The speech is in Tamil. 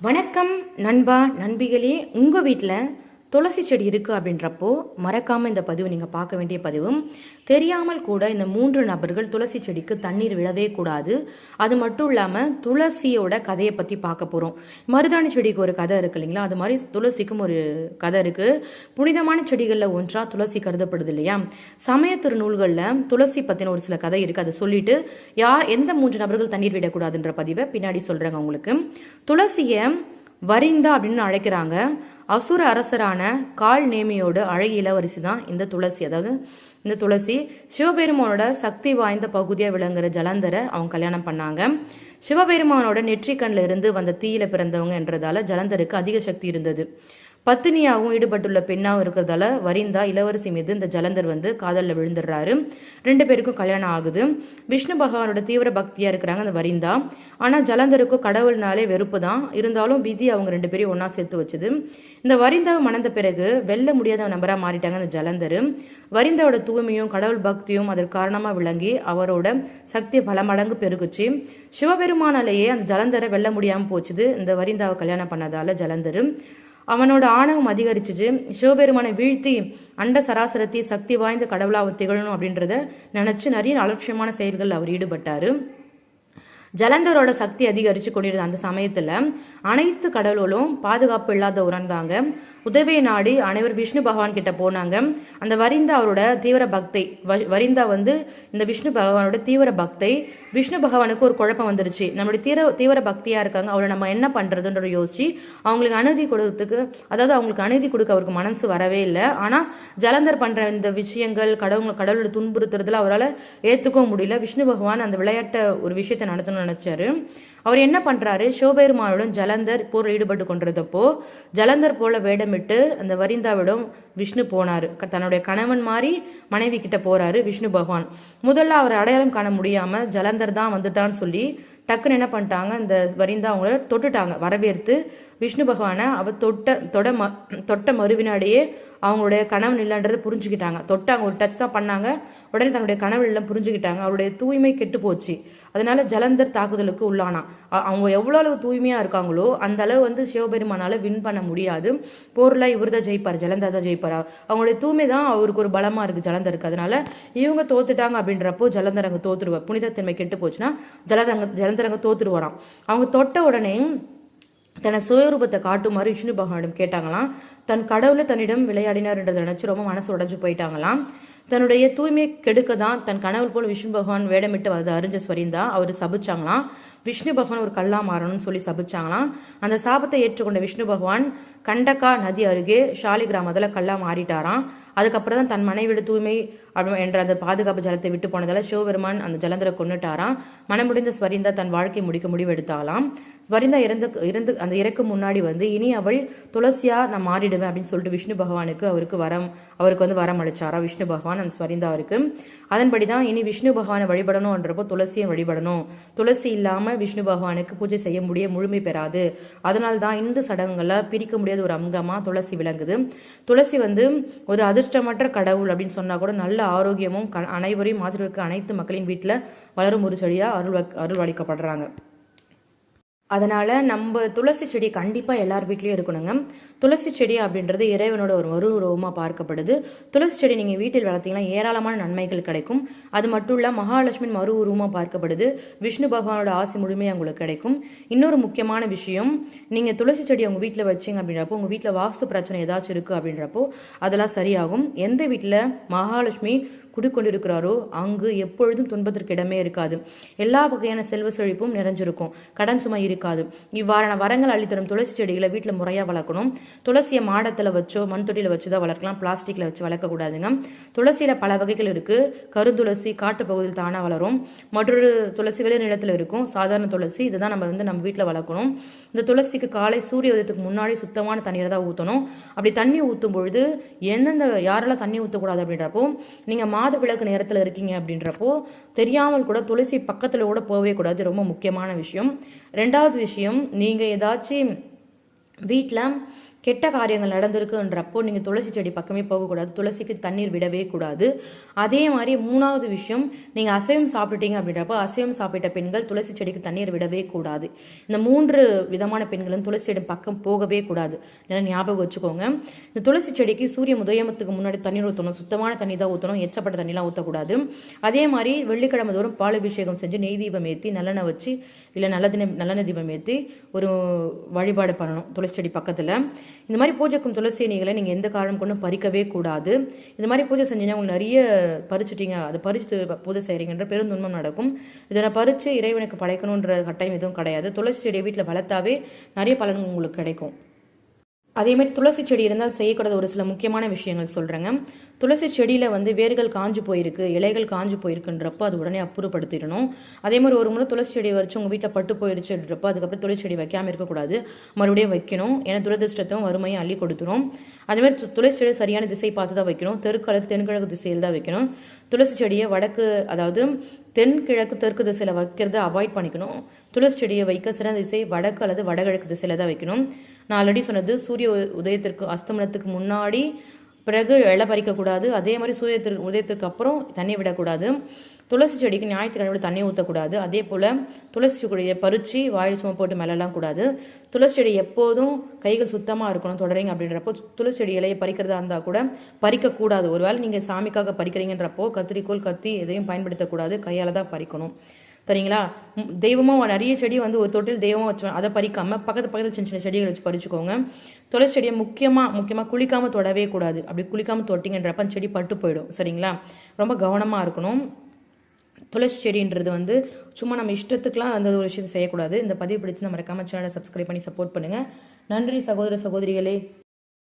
வணக்கம் நண்பா நண்பிகளே உங்கள் வீட்டில் துளசி செடி இருக்குது அப்படின்றப்போ மறக்காமல் இந்த பதிவு நீங்கள் பார்க்க வேண்டிய பதிவும் தெரியாமல் கூட இந்த மூன்று நபர்கள் துளசி செடிக்கு தண்ணீர் விடவே கூடாது. அது மட்டும் இல்லாமல் துளசியோட கதையை பற்றி பார்க்க போகிறோம் மருதாணி செடிக்கு ஒரு கதை இருக்கு இல்லைங்களா? அது மாதிரி துளசிக்கும் ஒரு கதை இருக்குது புனிதமான செடிகளில் ஒன்றாக துளசி கருதப்படுது இல்லையா? சமயத்திரு நூல்களில் துளசி பற்றின ஒரு சில கதை இருக்குது அதை சொல்லிட்டு யார் எந்த மூன்று நபர்கள் தண்ணீர் விடக்கூடாதுன்ற பதிவை பின்னாடி சொல்கிறேங்க உங்களுக்கு. துளசியை வரிந்தா அப்படின்னு அழைக்கிறாங்க. அசுர அரசரான கால் நேமியோட அழகிய இளவரசி தான் இந்த துளசி. அதாவது இந்த துளசி சிவபெருமானோட சக்தி வாய்ந்த பகுதியாக விளங்குற ஜலந்தரை அவங்க கல்யாணம் பண்ணாங்க. சிவபெருமானோட நெற்றிக்கண்ணில் இருந்து வந்த தீயில பிறந்தவங்க என்றதால ஜலந்தருக்கு அதிக சக்தி இருந்தது. பத்தினியாகவும் ஈடுபட்டுள்ள பெண்ணாகவும் இருக்கிறதால வரிந்தா இளவரசி மீது இந்த ஜலந்தர் வந்து காதலில் விழுந்துடுறாரு. ரெண்டு பேருக்கும் கல்யாணம் ஆகுது. விஷ்ணு பகவானோட தீவிர பக்தியாக இருக்கிறாங்க அந்த வரிந்தா. ஆனால் ஜலந்தருக்கும் கடவுள்னாலே வெறுப்பு தான் இருந்தாலும் விதி அவங்க ரெண்டு பேரையும் ஒன்றா சேர்த்து வச்சுது. இந்த வரிந்தாவை மணந்த பிறகு வெல்ல முடியாத நபராக மாறிட்டாங்க அந்த ஜலந்தர். வரிந்தாவோட தூய்மையும் கடவுள் பக்தியும் அதற்கு காரணமாக விளங்கி அவரோட சக்தி பல மடங்கு பெருகுச்சு. சிவபெருமானாலேயே அந்த ஜலந்தரை வெல்ல முடியாமல் போச்சுது. இந்த வரிந்தாவை கல்யாணம் பண்ணதால ஜலந்தரும் அவனோட ஆணவம் அதிகரிச்சிச்சு. சிவபெருமானை வீழ்த்தி அண்ட சராசரத்தை சக்தி வாய்ந்த கடவுளாக திகழணும் அப்படின்றத நினைச்சு நிறைய அலட்சியமான செயல்கள் அவர் ஈடுபட்டாரு. ஜலந்தரோட சக்தி அதிகரித்து கொண்டிருந்த அந்த சமயத்தில் அனைத்து கடவுளும் பாதுகாப்பு இல்லாத உணர்ந்தாங்க உதவியை நாடி அனைவர் விஷ்ணு பகவான் கிட்ட போனாங்க. அந்த வரிந்தா அவரோட தீவிர பக்தை. வரிந்தா வந்து இந்த விஷ்ணு பகவானோட தீவிர பக்தை. விஷ்ணு பகவானுக்கு ஒரு குழப்பம் வந்துருச்சு. நம்மளுடைய தீவிர தீவிர பக்தியாக இருக்காங்க. அவரை நம்ம என்ன பண்ணுறதுன்ற யோசிச்சு அவங்களுக்கு அநீதி கொடுத்துக்கு அதாவது அவங்களுக்கு அநீதி கொடுக்க அவருக்கு மனசு வரவே இல்லை. ஆனால் ஜலந்தர் பண்ணுற இந்த விஷயங்கள் கடவுள் கடவுளோட துன்புறுத்துறதுல அவரால் ஏற்றுக்கவும் முடியல. விஷ்ணு பகவான் அந்த விளையாட்டை ஒரு விஷயத்தை நடத்தணும் நினைச்சாரு. அவர் என்ன பண்றாரு? சிவபெருமானுடன் ஜலந்தர் போர் ஈடுபட்டு கொண்டிருந்தப்போ ஜலந்தர் போல வேடமிட்டு அந்த வரிந்தாவிடம் விஷ்ணு போனாரு. க- தன்னுடைய கணவன் மாதிரி மனைவி கிட்ட போறாரு விஷ்ணு பகவான். முதல்ல அவர் அடையாளம் காண முடியாம ஜலந்தர் தான் வந்துட்டான்னு சொல்லி டக்குன்னு என்ன பண்ணிட்டாங்க? இந்த வரிந்தா அவங்கள தொட்டுட்டாங்க. வரவேற்று விஷ்ணு பகவானை அவ தொட்ட தொட ம தொட்ட மறுவினாடியே அவங்களுடைய கனவு இல்லைன்றதை புரிஞ்சுக்கிட்டாங்க. தொட்டாங்க ஒரு டச் தான் பண்ணாங்க. உடனே தன்னுடைய கனவு இல்லம் புரிஞ்சுக்கிட்டாங்க. அவருடைய தூய்மை கெட்டு போச்சு. அதனால ஜலந்தர் தாக்குதலுக்கு உள்ளானா அவங்க எவ்வளோ அளவு தூய்மையாக இருக்காங்களோ அந்த அளவு வந்து சிவபெருமானால் வின் பண்ண முடியாது. போரில் இவர் தான் ஜெயிப்பார் ஜலந்தர் தான் ஜெயிப்பார். அவங்களுடைய தூய்மை தான் அவருக்கு ஒரு பலமாக இருக்குது ஜலந்தருக்கு. அதனால இவங்க தோத்துட்டாங்க அப்படின்றப்போ ஜலந்தர் அங்கே தோத்துருவார். புனிதத்தன்மை கெட்டு போச்சுன்னா ஜலந்தரங்க ஜலந்தரங்க தோத்துருவாராம். அவங்க தொட்ட உடனே தன சுயரூபத்தை காட்டுமாறு விஷ்ணு பகவானிடம் கேட்டாங்களாம். தன் கடவுளை தன்னிடம் விளையாடினார்ன்றதை நினைச்சு ரொம்ப மனசு உடைஞ்சு போயிட்டாங்களாம். தன்னுடைய தூய்மையை கெடுக்க தான் தன் கனவு போல் விஷ்ணு பகவான் வேடமிட்டு வரது அறிஞ்ச ஸ்வரிந்தா அவர் சபிச்சாங்களாம். விஷ்ணு பகவான் ஒரு கல்லா மாறணும்னு சொல்லி சபிச்சாங்களாம். அந்த சாபத்தை ஏற்றுக்கொண்ட விஷ்ணு பகவான் கண்டக்கா நதி அருகே ஷாலி கிராமத்தில் கல்லா மாறிட்டாராம். அதுக்கப்புறம் தான் தன் மனைவியோட தூய்மை என்ற அந்த பாதுகாப்பு ஜலத்தை விட்டு போனதால சிவபெருமான் அந்த ஜலந்தரை கொண்டுட்டாராம் மனமுடிந்த ஸ்வரிந்தா தன் வாழ்க்கை முடிக்க முடிவெடுத்தாலாம் ஸ்வரிந்தா இறந்து இறந்து அந்த இறக்கு முன்னாடி வந்து இனி அவள் துளசியா நான் மாறிடுவேன் அப்படின்னு சொல்லிட்டு விஷ்ணு பகவானுக்கு அவருக்கு வரம் அவருக்கு வந்து வரம் அளிச்சாரா விஷ்ணு பகவான் அந்த ஸ்வரிந்தாவிற்கு அதன்படி தான் இனி விஷ்ணு பகவானை வழிபடணும்ன்றப்போ துளசியை வழிபடணும். துளசி இல்லாமல் விஷ்ணு பகவானுக்கு பூஜை செய்ய முடிய முழுமை பெறாது. அதனால தான் இந்து சடங்குகளில் பிரிக்க முடியாத ஒரு அங்கமா துளசி விளங்குது. துளசி வந்து ஒரு அதிர்ஷ்டமற்ற கடவுள் அப்படின்னு சொன்னா கூட நல்ல ஆரோக்கியமும் க- அனைவரையும் ஆதரவுக்கு அனைத்து மக்களின் வீட்டில் வளரும் ஒரு செடியாக அருள் அருள்வாளிக்கப்படுறாங்க. அதனால் நம்ம துளசி செடி கண்டிப்பாக எல்லார் வீட்லேயும் இருக்கணுங்க. துளசி செடி அப்படின்றது இறைவனோட ஒரு மறு உருவமாக பார்க்கப்படுது. துளசி செடி நீங்கள் வீட்டில் வளர்த்தீங்கன்னா ஏராளமான நன்மைகள் கிடைக்கும். அது மட்டும் இல்லை மகாலட்சுமியின் மறு உருவமாக பார்க்கப்படுது. விஷ்ணு பகவானோட ஆசை முழுமையாக உங்களுக்கு கிடைக்கும். இன்னொரு முக்கியமான விஷயம் நீங்கள் துளசி செடி உங்கள் வீட்டில் வச்சீங்க அப்படின்றப்போ உங்கள் வீட்டில் வாஸ்து பிரச்சனை ஏதாச்சும் இருக்குது அப்படின்றப்போ அதெல்லாம் சரியாகும். எந்த வீட்டில் மகாலட்சுமி குடிக்கொண்டிருக்கிறாரோ அங்கு எப்பொழுதும் துன்பத்திற்கு இடமே இருக்காது. எல்லா வகையான செல்வ செழிப்பும் நிறைஞ்சிருக்கும். கடன் சுமை இருக்காது. இவ்வாறான வரங்கள் அள்ளித்தரும் துளசி செடிகளை வீட்டில் முறையாக வளர்க்கணும். துளசியை மாடத்தில் வச்சோ மண் தொட்டியில் வச்சு தான் வளர்க்கலாம். பிளாஸ்டிக்கில் வச்சு வளர்க்கக்கூடாதுங்க துளசியில் பல வகைகள் இருக்குது கருந்துளசி காட்டு பகுதியில் தானாக வளரும். மற்றொரு துளசி வெளி நிலத்தில் இருக்கும். சாதாரண துளசி. இதுதான் நம்ம வந்து நம்ம வீட்டில் வளர்க்கணும். இந்த துளசிக்கு காலை சூரிய உதயத்துக்கு முன்னாடி சுத்தமான தண்ணீரை தான் ஊற்றணும் அப்படி தண்ணி ஊற்றும் பொழுது எந்தெந்த யாரெல்லாம் தண்ணி ஊற்றக்கூடாது அப்படின்றப்போ நீங்கள் மாத விளக்கு நேரத்தில் இருக்கீங்க அப்படின்றப்போ தெரியாமல் கூட துளசி பக்கத்தில் கூட போகவே கூடாது. ரொம்ப முக்கியமான விஷயம். ரெண்டாவது விஷயம் நீங்கள் ஏதாச்சும் வீட்டில் கெட்ட காரியங்கள் நடந்திருக்குன்றப்போ நீங்கள் துளசி செடி பக்கமே போகக்கூடாது. துளசிக்கு தண்ணீர் விடவே கூடாது. அதே மாதிரி மூணாவது விஷயம் நீங்கள் அசைவம் சாப்பிட்டுட்டீங்க அப்படின்றப்போ அசைவம் சாப்பிட்ட பெண்கள் துளசி செடிக்கு தண்ணீர் விடவே கூடாது. இந்த மூன்று விதமான பெண்களும் துளசி செடி பக்கம் போகவே கூடாது. நல்லா ஞாபகம் வச்சுக்கோங்க. இந்த துளசி செடிக்கு சூரிய உதயமத்துக்கு முன்னாடி தண்ணீர் ஊற்றணும் சுத்தமான தண்ணி தான் ஊற்றணும் எச்சப்பட்ட தண்ணிலாம் ஊற்றக்கூடாது அதே மாதிரி வெள்ளிக்கிழமை தோறும் பாலாபிஷேகம் செஞ்சு நெய் தீபம் ஏற்றி நல்லெண்ணெய் வச்சு இல்லை நல்ல தினம் நல்லெண்ணெய் தீபம் ஏற்றி ஒரு வழிபாடு பண்ணணும் துளசி செடி பக்கத்தில். இந்த மாதிரி பூஜைக்கும் துளசி நீங்களை நீங்கள் எந்த காரணம் கொண்டும் பறிக்கவே கூடாது. இந்த மாதிரி பூஜை செஞ்சீங்கன்னா உங்களுக்கு நிறைய பறிச்சிட்டீங்க அதை பறிச்சுட்டு பூஜை செய்கிறீங்கன்ற பெருந்துன்பம் நடக்கும். இதை பறித்து இறைவனுக்கு படைக்கணுன்ற கட்டாயம் எதுவும் கிடையாது. துளசி செடியை வீட்டில் வளர்த்தாவே நிறைய பலன் உங்களுக்கு கிடைக்கும். அதே மாதிரி துளசி செடி இருந்தால் செய்யக்கூடாத ஒரு சில முக்கியமான விஷயங்கள் சொல்கிறேங்க துளசி செடியில் வந்து வேர்கள் காஞ்சு போயிருக்கு இலைகள் காஞ்சு போயிருக்குன்றப்போ அது உடனே அப்புறப்படுத்திடணும். அதே மாதிரி ஒரு முறை துளசி செடி வச்சு உங்கள் வீட்டில் பட்டு போயிடுச்சுன்றப்போ அதுக்கப்புறம் துளசி செடி வைக்காமல் இருக்கக்கூடாது. மறுபடியும் வைக்கணும். ஏன்னா துரதிருஷ்டத்தையும் வறுமையும் அள்ளி கொடுத்துரும். அதே மாதிரி துளசி செடி சரியான திசை பார்த்து தான் வைக்கணும். தெற்கு அல்லது தென்கிழக்கு திசையில் தான் வைக்கணும். துளசி செடியை வடக்கு அதாவது தென்கிழக்கு தெற்கு திசையில் வைக்கிறத அவாய்ட் பண்ணிக்கணும். துளசி செடியை வைக்க சிறந்த திசை வடக்கு அல்லது வடகிழக்கு திசையில் தான் வைக்கணும். நான் ஆல்ரெடி சொன்னது சூரிய உதயத்திற்கு அஸ்தமனத்துக்கு முன்னாடி பிறகு இலை பறிக்கக்கூடாது அதே மாதிரி சூரியத்திற்கு உதயத்துக்கு அப்புறம் தண்ணி விடக்கூடாது. துளசி செடிக்கு ஞாயிற்றுக்கிழமை தண்ணி ஊற்றக்கூடாது அதே போல் துளசி கொடியை பறித்து வாயில் சும்மா போட்டு மேலெல்லாம் கூடாது. துளசி செடி எப்போதும் கைகள் சுத்தமாக இருக்கணும் தொடரீங்க அப்படின்றப்போ துளசி செடி இலையை பறிக்கிறதா இருந்தால் கூட பறிக்கக்கூடாது ஒருவேளை நீங்கள் சாமிக்காக பறிக்கிறீங்கன்றப்போ கத்திரிக்கோள் கத்தி எதையும் பயன்படுத்தக்கூடாது. கையால் தான் பறிக்கணும். சரிங்களா? தெய்வமாக நிறைய செடி வந்து ஒரு தொட்டில் தெய்வமாக வச்சு அதை பறிக்காமல் பக்கத்து பக்கத்தில் சின்ன சின்ன செடிகள் வச்சு பறிச்சுக்கோங்க. துளசி செடியை முக்கியமாக முக்கியமாக குளிக்காமல் தொடவே கூடாது. அப்படி குளிக்காமல் தொட்டிங்கன்றப்ப அந்த செடி பட்டு போயிடும். சரிங்களா? ரொம்ப கவனமாக இருக்கணும். துளசி செடின்றது வந்து சும்மா நம்ம இஷ்டத்துக்குலாம் அந்த ஒரு விஷயத்தை செய்யக்கூடாது. இந்த பதிவு பிடிச்சு நம்ம மறக்காமல் சேனலை சப்ஸ்கிரைப் பண்ணி சப்போர்ட் பண்ணுங்கள் நன்றி சகோதர சகோதரிகளே.